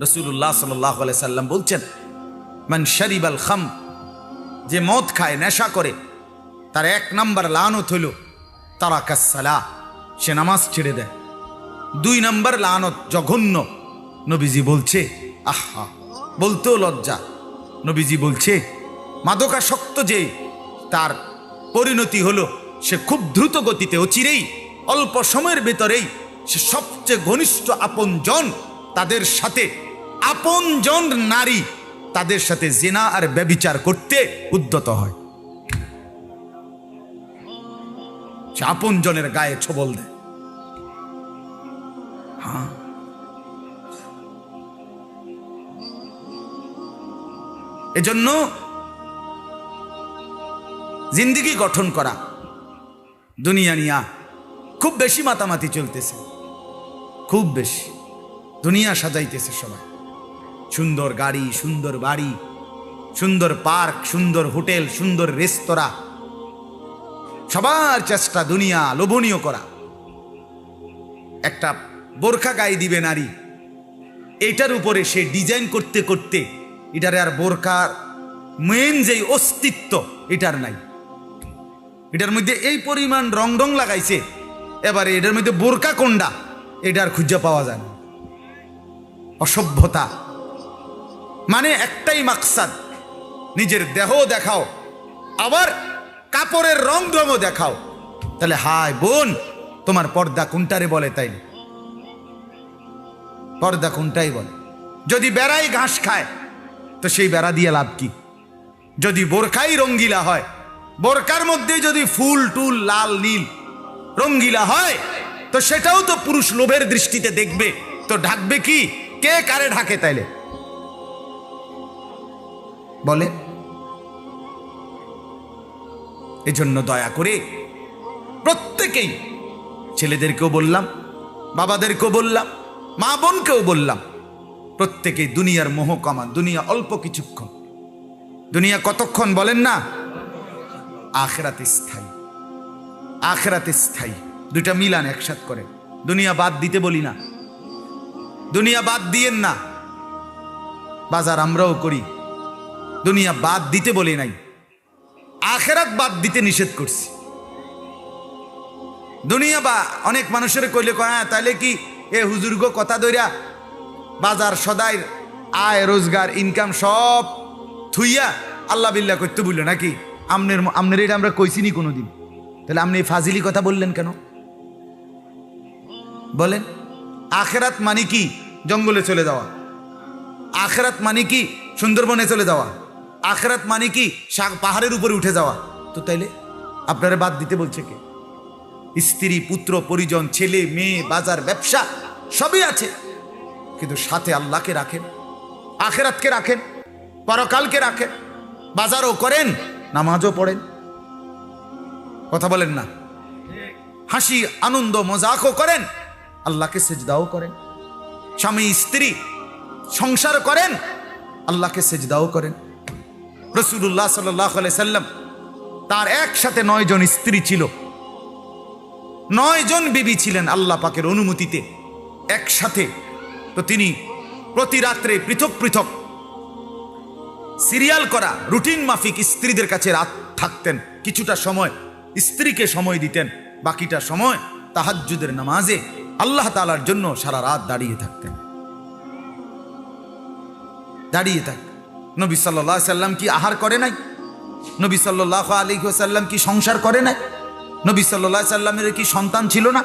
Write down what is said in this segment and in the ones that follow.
রসুল্লাহ সাল্লাহ সাল্লাম বলছেন, মান শরিব আল খাম যে মদ খায়, নেশা করে, তার এক নম্বর লানত হইল তারা কাসালা সে নামাজ ছেড়ে দেয়। দুই নম্বর লানত জঘন্য, নবীজি বলছে, আহা, বলতেও লজ্জা নবীজি বলছে, মাদকাসক্ত যে, তার পরিণতি হলো, সে খুব দ্রুত গতিতে অচিরেই অল্প সময়ের ভেতরেই, সে সবচেয়ে ঘনিষ্ঠ আপনজন তাদের সাথে আপনজন নারী তাদের সাথে জেনা আর ব্যবিচার করতে উদ্যত হয়। আপন জনের গায়ে ছবল দেয়। হ্যাঁ। এজন্য জিন্দিগি গঠন করা দুনিয়া নিয়া খুব বেশি মাতামাতি চলতেছে। খুব বেশি। দুনিয়া সাজাইতেছে সবাই। সুন্দর গাড়ি, সুন্দর বাড়ি, সুন্দর পার্ক, সুন্দর হোটেল, সুন্দর রেস্তোরাঁ। সবার চেষ্টা দুনিয়া লোভনীয় করা। একটা বোরখা গায়ে দিবে নারী। এটার উপরে সে ডিজাইন করতে করতে এটারে আর বোরখার মেন যে অস্তিত্ব, এটার নাই। এটার মধ্যে এই পরিমাণ রং রং লাগাইছে, এবারে এটার মধ্যে বোরকা কোনটা এটার খুঁজে পাওয়া যায় অসভ্যতা। মানে একটাই মাকসাদ, নিজের দেহ দেখাও, আবার কাপড়ের রং রঙও দেখাও। তাহলে, হায় বোন, তোমার পর্দা কোনটারে বলে তাই পর্দা কোনটাই বলে? যদি বেড়াই ঘাস খায়, তো সেই বেড়া দিয়ে লাভ কি? যদি বোরখাই রঙ্গিলা হয় বোরকার মধ্যে যদি ফুল, টুল, লাল, নীল রঙ্গিলা হয়, তো সেটাও তো পুরুষ লোভের দৃষ্টিতে দেখবে, তো ঢাকবে কি? কে কারে ঢাকে তাইলে? বলে, এজন্য দয়া করে প্রত্যেকেই, ছেলেদেরকেও বললাম, বাবাদেরকেও বললাম মা বোনকেও বললাম, প্রত্যেকেই দুনিয়ার মোহ কমান দুনিয়া অল্প কিছুক্ষণ। দুনিয়া কতক্ষণ বলেন না? আখেরাত স্থায়ী। আখেরাত স্থায়ী। দুইটা মিলান একসাথ করে। দুনিয়া বাদ দিতে বলি না। দুনিয়া বাদ দিয়েন না। বাজার আমরাও করি। দুনিয়া বাদ দিতে বলি নাই। আখেরাত বাদ দিতে নিষেধ করছি। দুনিয়া বা অনেক মানুষের কইলে কয় হ্যাঁ তাহলে কি এ হুজুর্গ কথা দইরা বাজার সদাই আয়, রোজগার ইনকাম সব থুইয়া আল্লাহ বিল্লাহ করতে বলল নাকি? আমনের আমনের এটা আমরা কইছিনি কোনোদিন। তাহলে আপনি ফাজিলি কথা বললেন কেন? বলেন, আখেরাত মানে কি? জঙ্গলে চলে যাওয়া। আখেরাত মানে কি? সুন্দরবনে চলে যাওয়া। আখেরাত মানে কি? পাহাড়ের উপরে উঠে যাওয়া। তো তাইলে আপনারা বাদ দিতে বলছে কে? স্ত্রী, পুত্র, পরিজন, ছেলে, মেয়ে, বাজার, ব্যবসা, সবই আছে। কিন্তু সাথে আল্লাহকে রাখেন, আখেরাতকে রাখেন, পরকালকে রাখেন, বাজারও করেন, নামাজও পড়েন। কথা বলেন না। হাসি, আনন্দ, মজাকও করেন, আল্লাহকে সেজদাও করেন। স্বামী, স্ত্রী সংসার করেন, আল্লাহকে সেজদাও করেন। রসুল্লাহ সাল্লাহ সাল্লাম তার একসাথে নয় জন স্ত্রী ছিল। নয় জন বিবি ছিলেন আল্লাহ পাকের অনুমতিতে একসাথে। তো তিনি প্রতি রাত্রে পৃথক পৃথক সিরিয়াল করা, রুটিন মাফিক স্ত্রীদের কাছে রাত থাকতেন। কিছুটা সময় স্ত্রীকে সময় দিতেন, বাকিটা সময় তাহাজ্জুদের নামাজে আল্লাহ তালার জন্য সারা রাত দাঁড়িয়ে থাকতেন। দাঁড়িয়ে থাক। নবী সাল্লাহ সাল্লাম কি আহার করে নাই? নবী সাল্লাহ আলী সাল্লাম কি সংসার করে নাই? নবী সাল্লাহ সাল্লামের কি সন্তান ছিল না?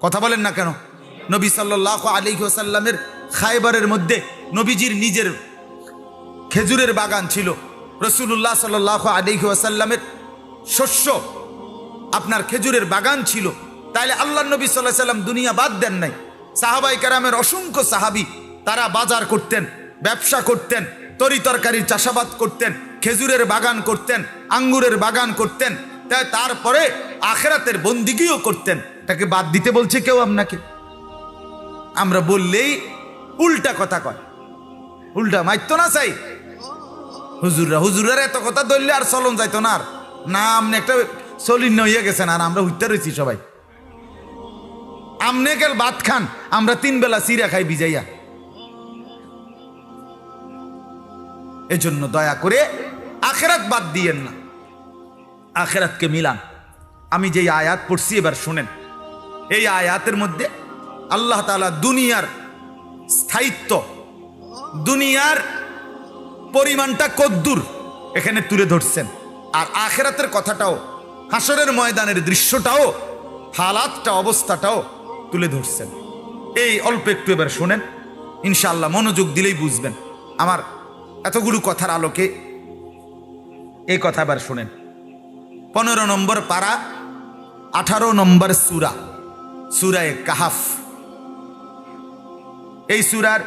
কথা বলেন না কেন? নবী সাল্লাহ আলী সাল্লামের খাইবারের মধ্যে নবীজির নিজের খেজুরের বাগান ছিল। রসুল্লাহ সাল্লাহ আলী সাল্লামের শস্য আপনার খেজুরের বাগান ছিল। তাইলে আল্লাহ নবী সাল্লাহ সাল্লাম দুনিয়া বাদ দেন নাই। সাহাবাই কারামের অসংখ্য সাহাবি, তারা বাজার করতেন, ব্যবসা করতেন, তরি তরকারির চাষাবাদ করতেন, খেজুরের বাগান করতেন, আঙ্গুরের বাগান করতেন তাই তারপরে আখেরাতের বন্দিগিও করতেন। তাকে বাদ দিতে বলছে কেউ আপনাকে? আমরা বললেই উল্টা কথা কয়। উল্টা মাইতো না চাই? হুজুররা, হুজুরের এত কথা ধরলে আর চলন যাইতো না আর। না, আপনি একটা চলিন্ন হইয়া গেছেন আর আমরা উঠতে রয়েছি সবাই। আমনে গেল ভাত খান, আমরা তিন বেলা চিরা খাই ভিজাইয়া। এজন্য দয়া করে আখেরাত বাদ দিয়েন না। আখেরাতকে মিলান। আমি যেই আয়াত পড়ছি, এবার শোনেন। এই আয়াতের মধ্যে আল্লাহ তাআলা দুনিয়ার স্থায়িত্ব, দুনিয়ার পরিমাণটা কদ্দুর এখানে তুলে ধরছেন। আর আখেরাতের কথাটাও হাসরের ময়দানের দৃশ্যটাও, হালাতটা, অবস্থাটাও তুলে ধরছেন। এই অল্প একটু এবার শোনেন ইনশাল্লাহ মনোযোগ দিলেই বুঝবেন। আমার এতগুলো কথার আলোকে এই কথা এবার শোনেন। পনেরো নম্বর পাড়া আঠারো নম্বর সুরা, সুরায় কাহাফ। এই সুরার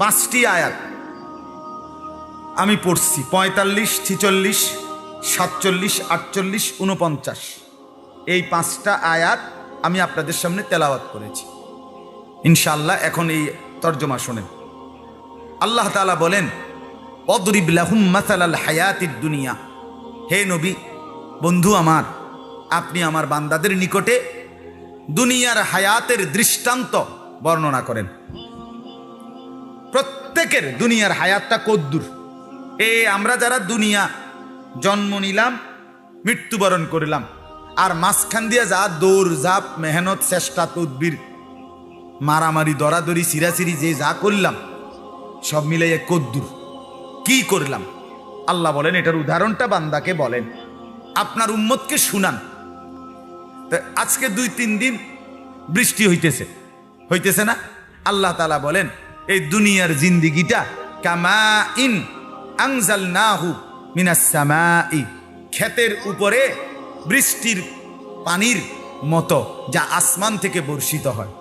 পাঁচটি আয়াত আমি পড়ছি, পঁয়তাল্লিশ, ছিচল্লিশ, সাতচল্লিশ, আটচল্লিশ উনপঞ্চাশ এই পাঁচটা আয়াত আমি আপনাদের সামনে তেলাওয়াত করেছি। ইনশাআল্লাহ এখন এই তর্জমা শোনেন। আল্লাহ তালা বলেন অদরিব লাহুম মাসালাল হায়াতির দুনিয়া। হে নবী, বন্ধু আমার, আপনি আমার বান্দাদের নিকটে দুনিয়ার হায়াতের দৃষ্টান্ত বর্ণনা করেন। প্রত্যেকের দুনিয়ার হায়াতটা কদ্দুর। এ আমরা যারা দুনিয়া জন্ম নিলাম, মৃত্যুবরণ করলাম আর মাঝখান দিয়ে যা দৌড়, জাপ, মেহনত, চেষ্টা, তদবির, মারামারি, দরাদরি সিরাসিরি যে যা করলাম, সব মিলে এক কদ্দুর। কি করলাম? আল্লাহ বলেন, এটার উদাহরণটা বান্দাকে বলেন। আপনার উম্মতকে শুনান। তা আজকে দুই, তিন দিন বৃষ্টি হইতেছে। হইতেছে না? আল্লাহ তালা বলেন, এই দুনিয়ার জিন্দিগিটা কামা ইন আংজাল নাহু মিনাসামাই ক্ষেতের উপরে বৃষ্টির পানির মতো যা আসমান থেকে বর্ষিত হয়।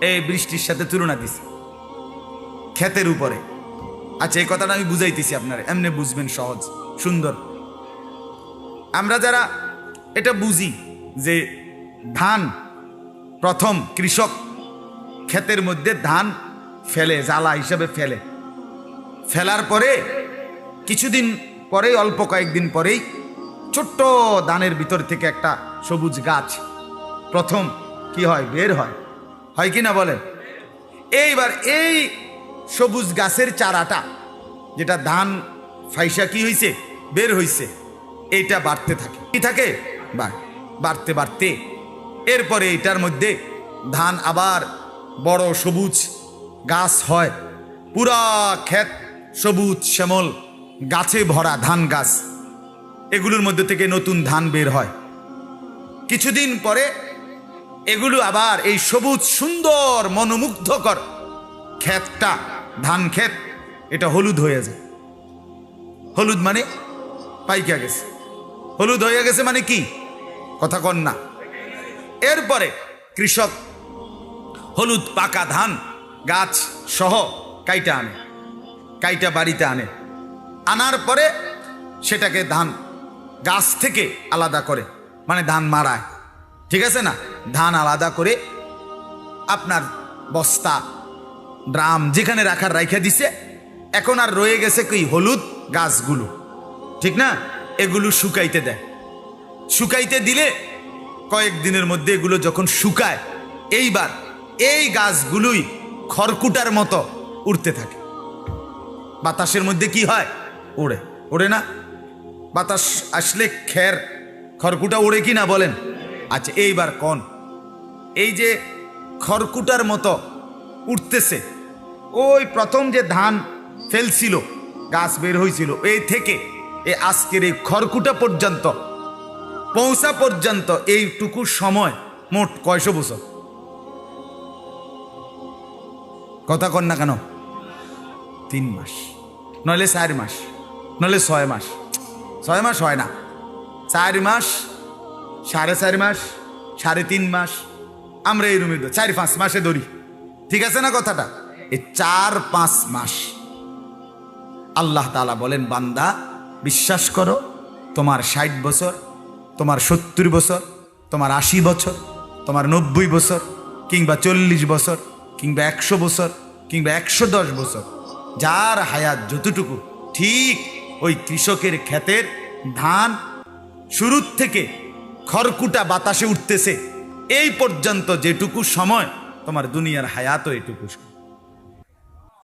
এই বৃষ্টির সাথে তুলনা দিছে। ক্ষেতের উপরে। আচ্ছা এই কথাটা আমি বুঝাইতেছি আপনারা। এমনি বুঝবেন সহজ, সুন্দর। আমরা যারা এটা বুঝি যে ধান প্রথম কৃষক ক্ষেতের মধ্যে ধান ফেলে, জ্বালা হিসাবে ফেলে। ফেলার পরে কিছুদিন পরেই, অল্প কয়েকদিন পরেই ছোট্ট ধানের ভিতর থেকে একটা সবুজ গাছ। প্রথম কি হয়? বের হয়। হয় কি না বলেন? এইবার এই সবুজ গাছের চারাটা, যেটা ধান ফাইসা কি হয়েছে বের হয়েছে এইটা বাড়তে থাকে। কি থাকে? বাড়, বাড়তে বাড়তে। এরপরে এটার মধ্যে ধান আবার বড় সবুজ গাছ হয়। পুরা ক্ষেত সবুজ শ্যামল, গাছে ভরা ধান গাছ। এগুলোর মধ্যে থেকে নতুন ধান বের হয়। কিছুদিন পরে এগুলো আবার এই সবুজ, সুন্দর, মনোমুগ্ধকর ক্ষেতটা, ধান ক্ষেত, এটা হলুদ হয়ে যায়। হলুদ মানে পাইকা গেছে। হলুদ হয়ে গেছে মানে কি? কথা কন না। এরপরে কৃষক হলুদ, পাকা ধান, গাছ সহ কাইটা আনে, কাইটা বাড়িতে আনে। আনার পরে সেটাকে ধান গাছ থেকে আলাদা করে মানে ধান মারায়। ঠিক আছে না? ধান আলাদা করে আপনার বস্তা, ড্রাম যেখানে রাখার রাইখা দিছে, এখন আর রয়ে গেছে কি হলুদ গাছগুলো। ঠিক না? এগুলো শুকাইতে দেয়। শুকাইতে দিলে কয়েক দিনের মধ্যে এগুলো যখন শুকায়, এইবার এই গাছগুলোই খড়কুটার মতো উড়তে থাকে। বাতাসের মধ্যে কি হয়? ওড়ে। ওড়ে না? বাতাস আসলে খের। খড়কুটা উড়ে কি না বলেন। আচ্ছা এইবার কন। এই যে খড়কুটার মতো উঠতেছে, ওই প্রথম যে ধান ফেলছিল, গাছ বের হয়েছিল এই থেকে এ আজকের এই খড়কুটা পর্যন্ত, পৌঁছা পর্যন্ত এইটুকু সময় মোট কয়শো বছর? কথা কন না কেন? তিন মাস, নইলে চার মাস, নইলে ছয় মাস। ছয় মাস হয় না। চার মাস, সাড়ে চার মাস, সাড়ে তিন মাস। আমরা এই রুমে চার পাঁচ মাসে ধরি। ঠিক আছে না কথাটা? এই চার পাঁচ মাস। আল্লাহ তালা বলেন, বান্দা, বিশ্বাস করো, তোমার ষাট বছর, তোমার সত্তর বছর, তোমার আশি বছর, তোমার নব্বই বছর, কিংবা চল্লিশ বছর, কিংবা একশো বছর, কিংবা একশো দশ বছর, যার হায়াত যতটুকু, ঠিক ওই কৃষকের ক্ষেতের ধান শুরুর থেকে খড়কুটা বাতাসে উঠতেছে এই পর্যন্ত যেটুকু সময় তোমার দুনিয়ার হায়াতও এটুকু সময়।